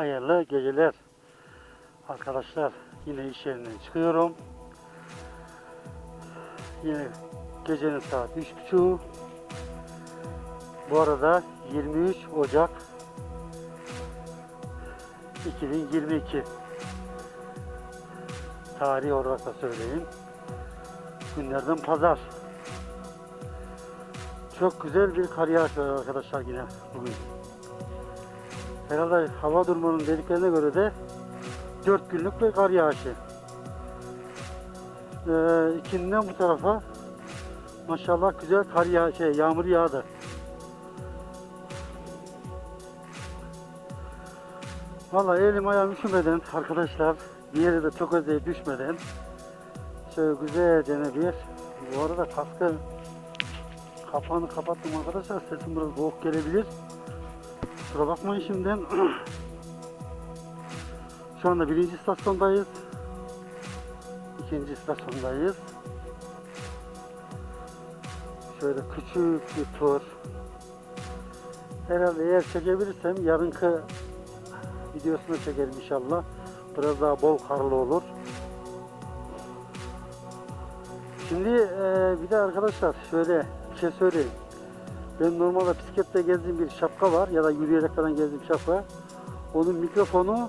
Hayırlı geceler. Arkadaşlar yine iş yerinden çıkıyorum. Yine gecenin saat 3.30. Bu arada 23 Ocak 2022 Tarih olarak da söyleyeyim. Günlerden pazar. Çok güzel bir kar yağışı arkadaşlar yine bugün. Herhalde hava durumunun dediklerine göre de 4 günlük bir kar yağışı. Ee, ikinden bu tarafa maşallah güzel kar yağ şey yağmur yağdı. Vallahi elim ayağım üşümeden arkadaşlar bir yere de çok özleyip düşmeden şöyle güzelce bir bu arada kaskı kapağını kapattım arkadaşlar sesim biraz boğuk gelebilir. Kusura bakmayın şimdiden. Şu anda birinci istasyondayız. İkinci istasyondayız. Şöyle küçük bir tur. Herhalde eğer çekebilirsem yarınki videosunu çekerim inşallah. Biraz daha bol karlı olur. Şimdi eee, bir de arkadaşlar şöyle bir şey söyleyeyim. Ben normalde bisiklette gezdiğim bir şapka var ya da yürüyerek falan gezdiğim şapka. Onun mikrofonu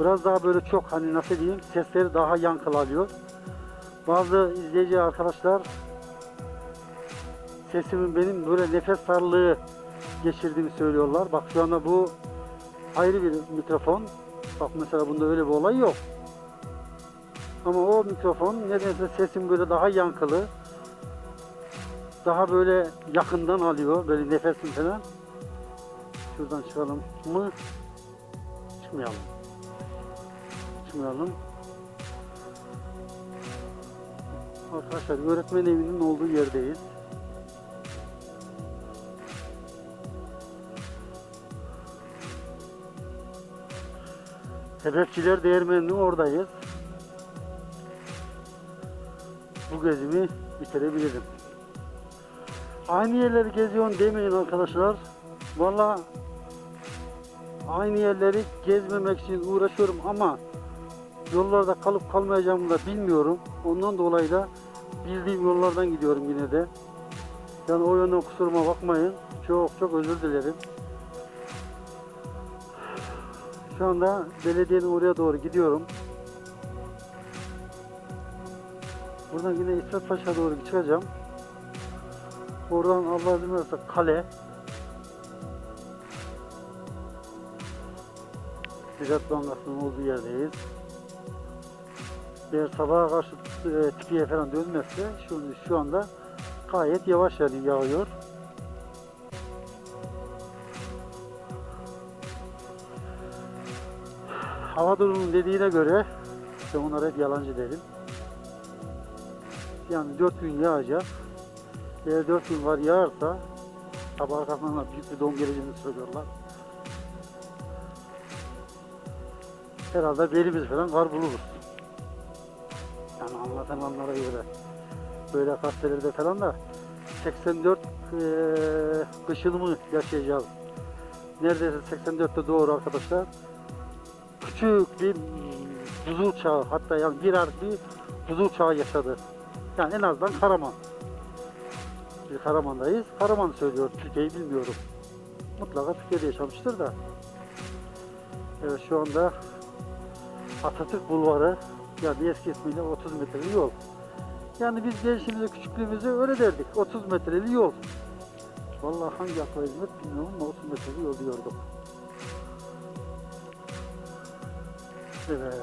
biraz daha böyle çok hani nasıl diyeyim sesleri daha yankılı alıyor. Bazı izleyici arkadaşlar sesimin benim böyle nefes darlığı geçirdiğimi söylüyorlar. Bak şu anda bu ayrı bir mikrofon. Bak mesela bunda öyle bir olay yok. Ama o mikrofon nedense sesim böyle daha yankılı daha böyle yakından alıyor böyle nefesim falan. Şuradan çıkalım mı? Çıkmayalım. Çıkmayalım. Arkadaşlar öğretmen evinin olduğu yerdeyiz. Sebepçiler Değirmeni'nin oradayız. Bu gezimi bitirebilirim. Aynı yerleri geziyorsun demeyin arkadaşlar. Valla aynı yerleri gezmemek için uğraşıyorum ama yollarda kalıp kalmayacağımı da bilmiyorum. Ondan dolayı da bildiğim yollardan gidiyorum yine de. Yani o yönden kusuruma bakmayın. Çok çok özür dilerim. Şu anda belediyenin oraya doğru gidiyorum. Buradan yine İsmet Paşa'ya doğru çıkacağım. Oradan Allah izin verirse kale. Ziraat Bankası'nın olduğu yerdeyiz. Eğer sabaha karşı e, tipiye falan dönmezse şu, şu anda gayet yavaş yani yağıyor. Hava durumunun dediğine göre işte onlara hep yalancı derim. Yani 4 gün yağacak. Eğer 4 gün var yağarsa sabah kalkmadan büyük bir don geleceğini söylüyorlar. Herhalde belimiz falan kar buluruz. Yani anlatılanlara göre. Böyle gazetelerde falan da 84 eee kışını mı yaşayacağız? Neredeyse 84'te doğru arkadaşlar. Küçük bir buzul çağı hatta yani bir artı bir buzul çağı yaşadı. Yani en azından Karaman. Karaman'dayız. Karaman söylüyor. Türkiye'yi bilmiyorum. Mutlaka Türkiye'de yaşamıştır da. Evet şu anda Atatürk Bulvarı yani eski ismiyle 30 metreli yol. Yani biz gençliğimizde küçüklüğümüzde öyle derdik. 30 metreli yol. Vallahi hangi akla hizmet bilmiyorum ama 30 metreli yol diyorduk. Evet.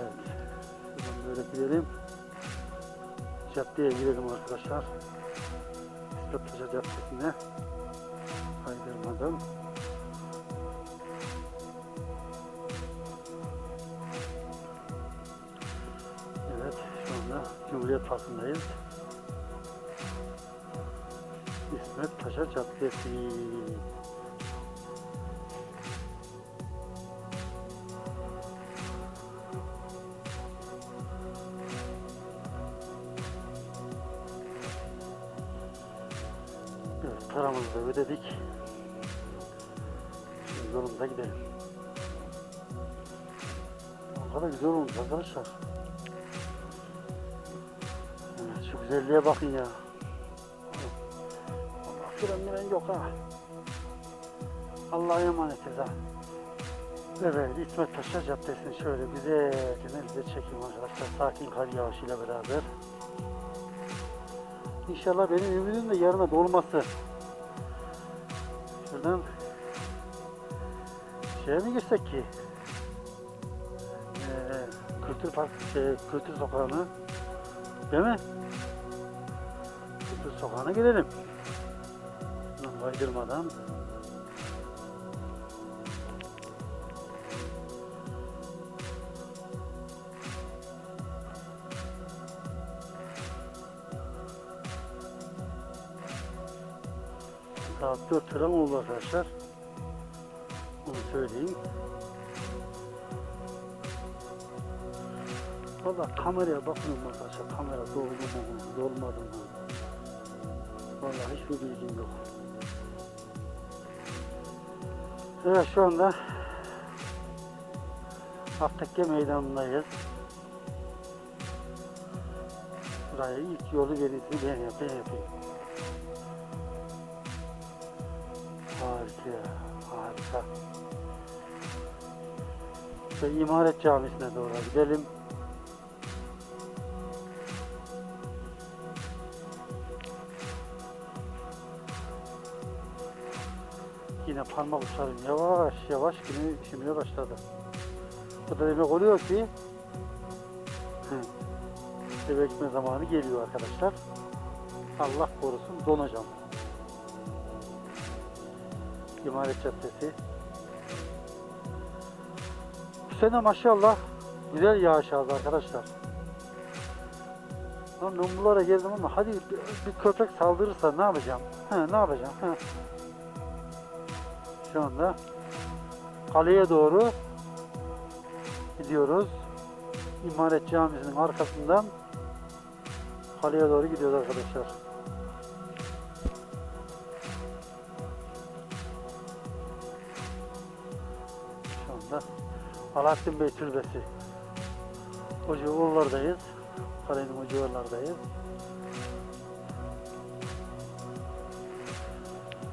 Şuradan böyle gidelim. Caddeye girelim arkadaşlar. Caddesi'ne kaydırmadım. Evet, şu anda Cumhuriyet Parkı'ndayız. İsmet Paşa Caddesi. Arkadaşlar. Evet, şu güzelliğe bakın ya. Allah fren miren yok ha. Allah'a emanetiz ha. Evet, İsmet Paşa Caddesi'ni şöyle güzelce size çekeyim arkadaşlar. Sakin kar yağışıyla beraber. İnşallah benim ümidim de yarına dolması. Şuradan şeye mi girsek ki? Kültür park, şey, kültür sokağına. Değil mi? Kültür sokağına gidelim. Şuradan kaydırmadan. Saat 4 falan oldu arkadaşlar. Onu söyleyeyim. Valla kameraya bakıyorum arkadaşlar. Kamera doldu mu, dolmadı mı? Valla hiçbir bilgim yok. Evet şu anda Aftekke meydanındayız. Buraya ilk yolu verisini ben yapayım. Yapayım. Harika, harika. İşte İmaret Camisi'ne doğru gidelim. Yine parmak uçlarım yavaş yavaş yine işimeye başladı. Bu da demek oluyor ki eve gitme zamanı geliyor arkadaşlar. Allah korusun donacağım. İmaret Caddesi. Bu sene maşallah güzel yağış aldı arkadaşlar. Lan ben bunlara geldim ama hadi bir, bir köpek saldırırsa ne yapacağım? He, ne yapacağım? He. Şu anda kaleye doğru gidiyoruz. İmaret Camisi'nin arkasından kaleye doğru gidiyoruz arkadaşlar. Şu anda Alaaddin Bey Türbesi. O civarlardayız. Kalenin o civarlardayız.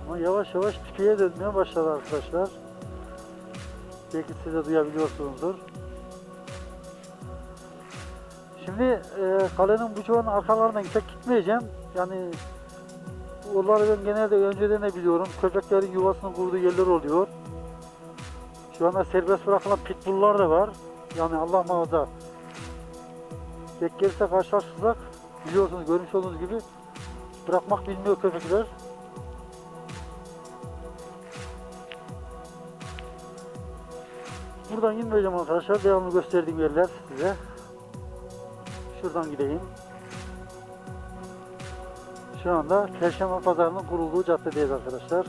Ama yavaş yavaş tükeye dönmeye başladı arkadaşlar. Belki siz de duyabiliyorsunuzdur. Şimdi e, kalenin bu civarın arkalarından pek gitmeyeceğim. Yani onları ben genelde önceden de biliyorum. Köpeklerin yuvasını kurduğu yerler oluyor. Şu anda serbest bırakılan pitbulllar da var. Yani Allah muhafaza. Tek gelirse karşılaşırsak biliyorsunuz görmüş olduğunuz gibi bırakmak bilmiyor köpekler. Buradan inmeyeceğim arkadaşlar. Devamlı gösterdiğim yerler size. Şuradan gideyim. Şu anda Perşembe Pazarı'nın kurulduğu caddedeyiz arkadaşlar.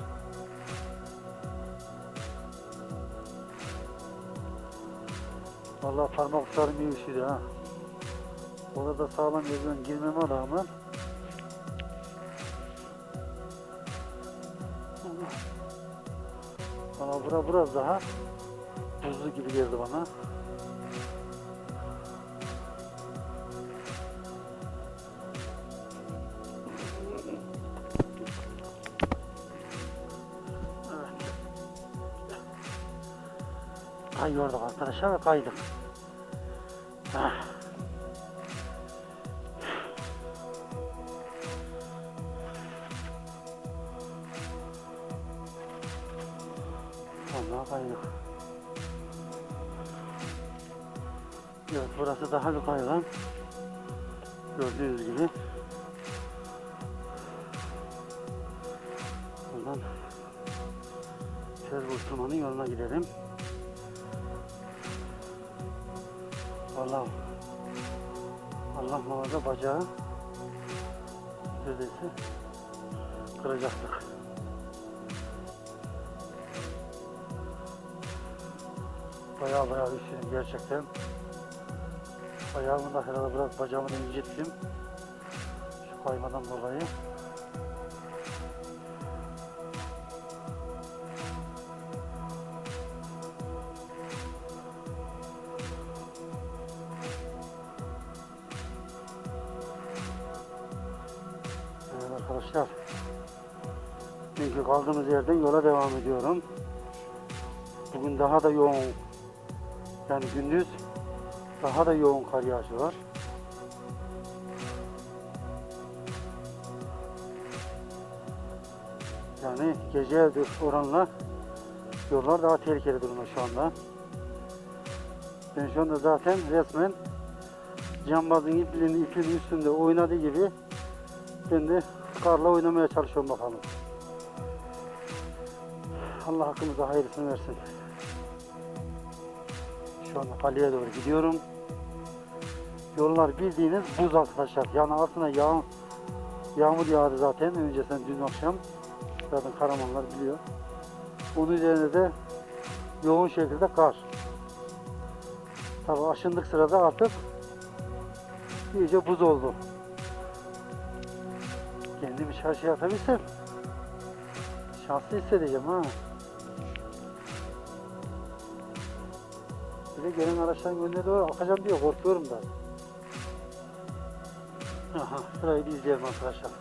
Vallahi parmak uçlarım iyi üşüdü ha. Orada sağlam yerden girmeme rağmen Valla bura biraz daha buzlu gibi geldi bana. Evet. Kayıyorduk arkadaşlar ve kaydık. Ah. Bacağı neredeyse kıracaktık. Bayağı bayağı üşüdüm gerçekten. Ayağımı da herhalde biraz bacağımı incittim. Şu kaymadan dolayı. Yerden yola devam ediyorum. Bugün daha da yoğun yani gündüz daha da yoğun kar yağışı var. Yani gece oranla yollar daha tehlikeli durumda şu anda. Ben şu anda zaten resmen cambazın ipinin, ipinin üstünde oynadığı gibi ben de karla oynamaya çalışıyorum bakalım. Allah hakkımıza hayırlısını versin. Şu anda kaleye doğru gidiyorum. Yollar bildiğiniz buz arkadaşlar. Yani altına yağ, yağmur yağdı zaten öncesinden dün akşam. Zaten Karamanlar biliyor. Onun üzerine de yoğun şekilde kar. Tabi aşındık sırada artık iyice buz oldu. Kendimi çarşıya atabilsem şanslı hissedeceğim ha. Bir de gelen araçların önüne doğru akacağım diye korkuyorum da. Aha, sırayı bir izleyelim arkadaşlar.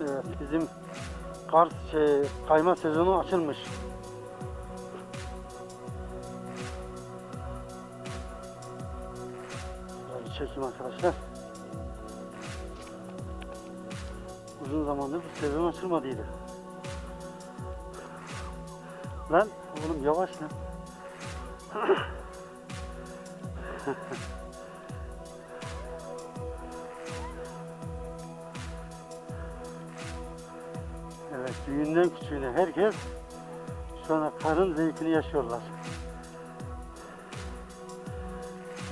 Evet, bizim kar şey, kayma sezonu açılmış. Bir çekeyim arkadaşlar. Uzun zamandır bu sezon açılmadıydı. Lan oğlum yavaş lan. Evet, büyüğünden küçüğüne herkes şu anda karın zevkini yaşıyorlar.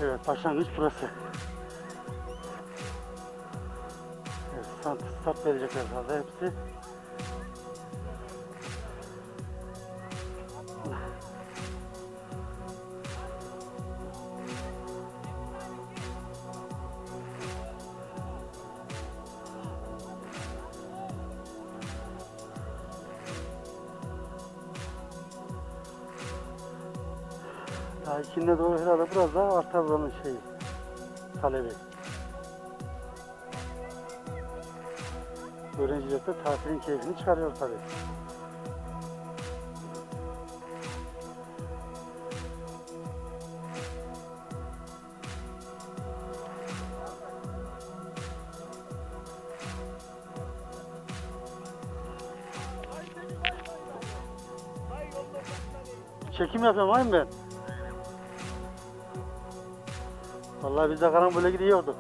Evet, başlangıç burası. Evet, start, start verecekler herhalde hepsi. İkinde doğru herhalde biraz daha artar buranın şeyi, talebi. Öğrenciler de tatilin keyfini çıkarıyor tabii. Çekim yapıyorum ayım ben. Vallahi biz de karambole gidiyorduk.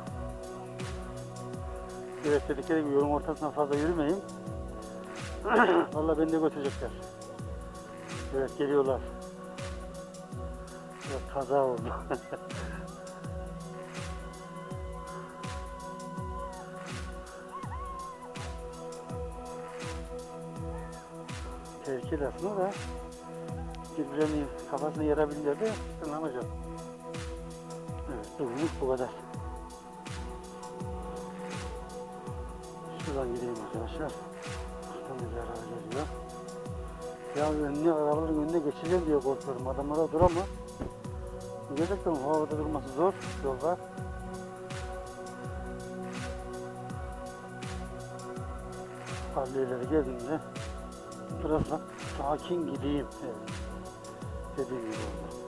Evet dedikleri gibi yolun ortasına fazla yürümeyin. Vallahi beni de götürecekler. Evet geliyorlar. Evet kaza oldu. Tehlikeli aslında da birbirlerinin kafasını yarabilirler de ne yapacağım? Bugünlük bu kadar. Şuradan gideyim arkadaşlar. Bir zarar geliyor. Ya önüne arabaların önüne geçeceğim diye korkuyorum. Adamlara dur ama. Gerçekten havada durması zor yolda. Harley'lere geldiğimde biraz sakin gideyim. Dediğim gibi oldu.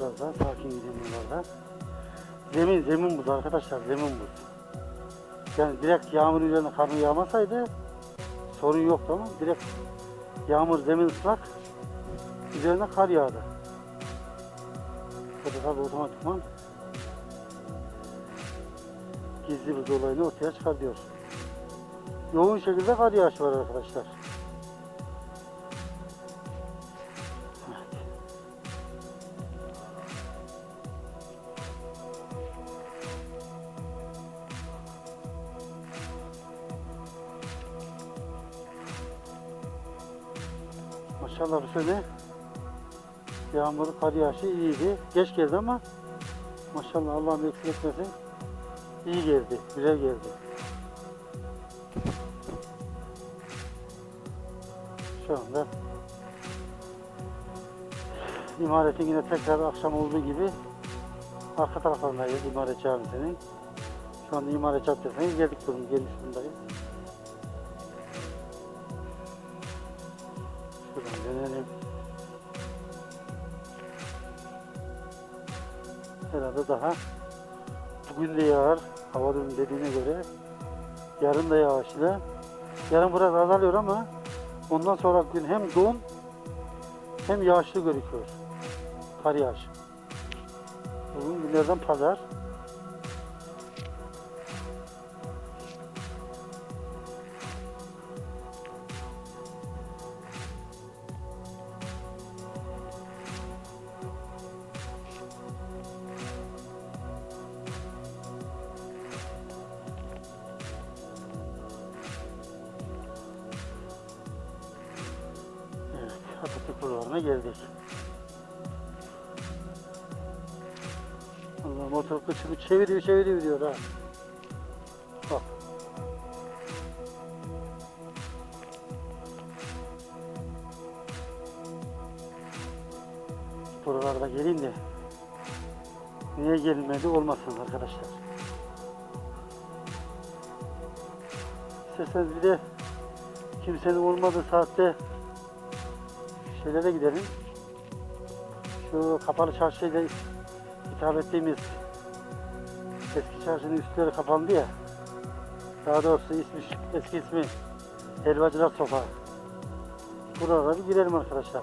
Biraz daha sakin gideyim buralarda. Zemin, zemin buz arkadaşlar, zemin buz. Yani direkt yağmur üzerine kar yağmasaydı sorun yoktu ama direkt yağmur zemin ıslak üzerine kar yağdı. Da tabi otomatikman gizli buz olayını ortaya çıkartıyor. Yoğun şekilde kar yağışı var arkadaşlar. Maşallah bu sene yağmur, kar yağışı iyiydi. Geç geldi ama maşallah Allah'ım eksik etmesin. İyi geldi, güzel geldi. Şu anda imaretin yine tekrar akşam olduğu gibi arka taraflarındayız imaret camisinin. Şu anda İmare Caddesi'ne geldik durum geliş Şuradan dönelim. Herhalde daha bugün de yağar. Hava durum dediğine göre. Yarın da yağışlı. Yarın biraz azalıyor ama ondan sonra gün hem don hem yağışlı gözüküyor. Kar yağışı. Bugün günlerden pazar. Geldik. Allah motor kıçını çeviriyor çeviriyor diyor ha. Bak. Buralarda gelin de niye gelmedi olmasın arkadaşlar. İsterseniz bir de kimsenin olmadığı saatte şeylere gidelim. Şu kapalı çarşıyla hitap ettiğimiz eski çarşının üstleri kapandı ya. Daha doğrusu ismi, eski ismi Helvacılar Sokağı. Buralara bir girelim arkadaşlar.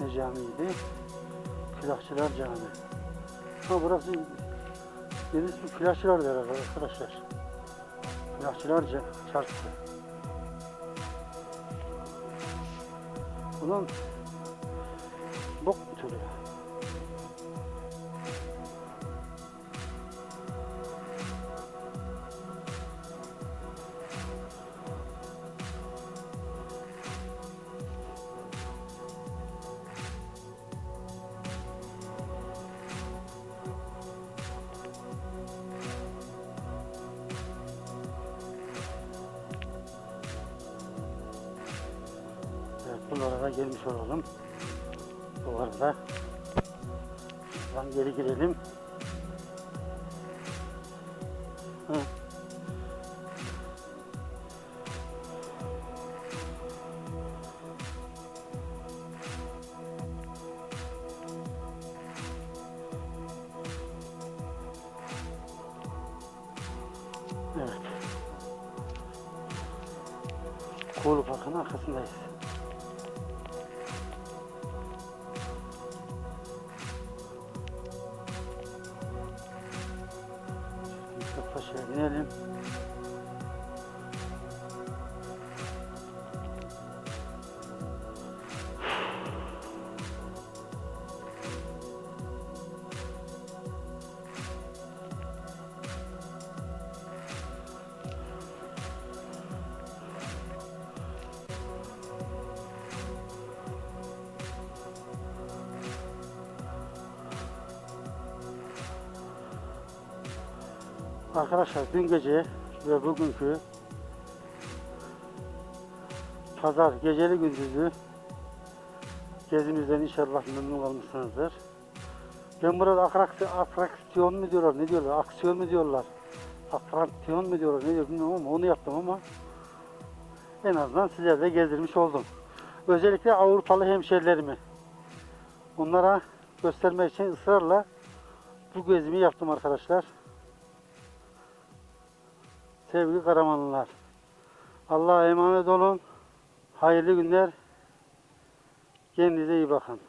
Ne camiydi? Külahçılar Camii. Ha burası Deniz su külahçılar der arkadaşlar. Külahçılar Çarşısı. Ulan bok mu türü? Bunlara gelmiş olalım. Bu arada şuradan geri girelim. Yusuf Paşa'ya binelim. Arkadaşlar dün gece ve bugünkü pazar geceli gündüzlü gezimizden inşallah memnun kalmışsınızdır. Ben burada atraksiyon, atraksiyon mu diyorlar, ne diyorlar, aksiyon mu diyorlar, atraksiyon mu diyorlar, ne diyor bilmiyorum ama onu yaptım ama en azından sizlere de gezdirmiş oldum. Özellikle Avrupalı hemşerilerimi onlara göstermek için ısrarla bu gezimi yaptım arkadaşlar. Sevgili Karamanlılar. Allah'a emanet olun. Hayırlı günler. Kendinize iyi bakın.